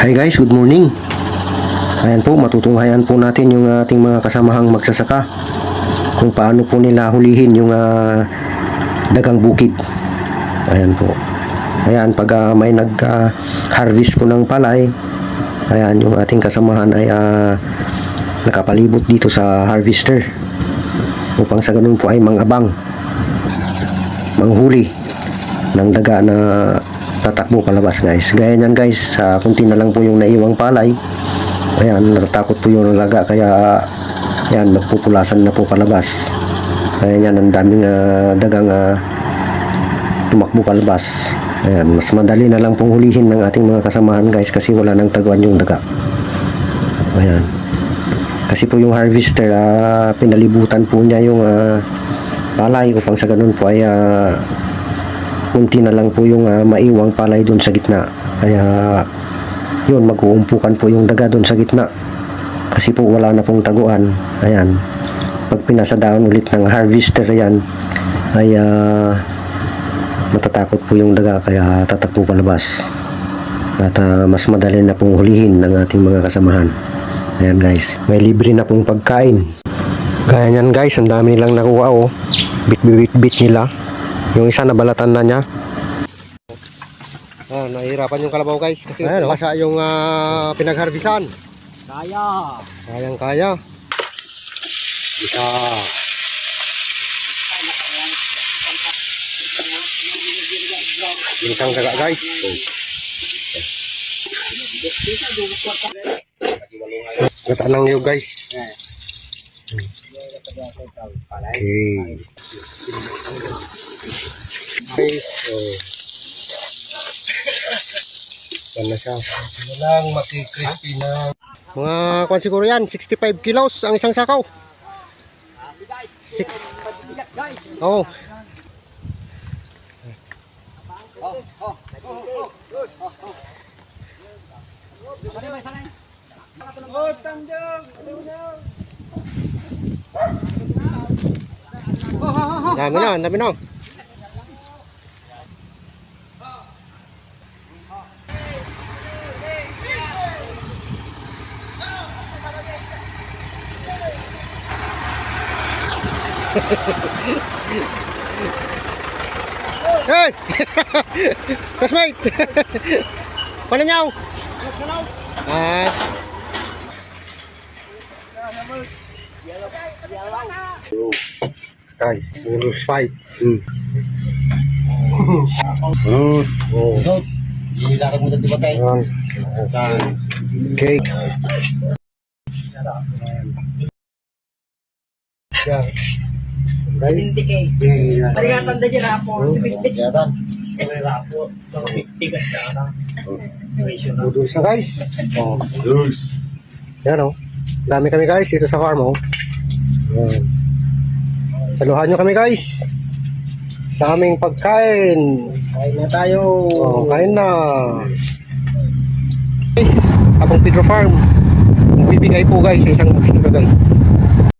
Hi guys, good morning. Ayan po, matutunghayan po natin yung ating mga kasamahang magsasaka kung paano po nila hulihin yung ah, dagang bukid. Ayan po. Ayan, pag ah, may nag-harvest po ng palay, ayan, yung ating kasamahan ay ah, nakapalibot dito sa harvester upang sa ganun po ay mangabang manghuli ng daga na tatakbo palabas guys. Gaya nyan guys sa kunti na lang po yung naiwang palay. Ayan natatakot po yung laga kaya ayan nagpupulasan na po palabas. Kaya yan ang daming ah, dagang ah, tumakbo palabas. Ayan mas madali na lang pong hulihin ng ating mga kasamahan guys kasi wala nang taguan yung daga. Ayan. Kasi po yung harvester ah, pinalibutan po niya yung ah, palay upang sa ganun po ay ah, kunti na lang po yung ah, maiwang palay doon sa gitna. Kaya yun mag-uumpukan po yung daga doon sa gitna. Kasi po wala na pong taguan. Ayan. Pag pinasadaan ulit ng harvester yan ay ah, matatakot po yung daga. Kaya tatakbo palabas. At ah, mas madali na pong hulihin ng ating mga kasamahan. Ayan guys. May libre na pong pagkain. Gaya nyan guys ang dami nilang nakuha oh. Bit bit bit nila yung isa nabalatan na niya. Ah, nahihirapan yung kalabaw guys kasi Ayan, basa yung ah, pinagharbisan. Kaya. kayang kaya isa. Ginsang daga guys. Gata lang yun guys. Okay Guys oh. Yan na siya Ano lang maki-crispy na Mga kwan siguro yan 65 kilos ang isang sakaw 6 Oh Dami na, dami na. Hey! Classmate! Paano niyaw? Ah. Guys, puro fight. Hmm. Hmm. Oh. Ilakad mo na diba tayo? Cake. Yeah. Guys, Parihatan na dyan ako. Si Binti. Yatan. noodles na guys. Oh. Yan oh. Dami kami guys dito sa farm oh. Yan. Saluhan nyo kami guys. Sa aming pagkain. Kain na tayo. Oh, kain na. Abang Pedro Farm. Bibigay po guys ng isang guys.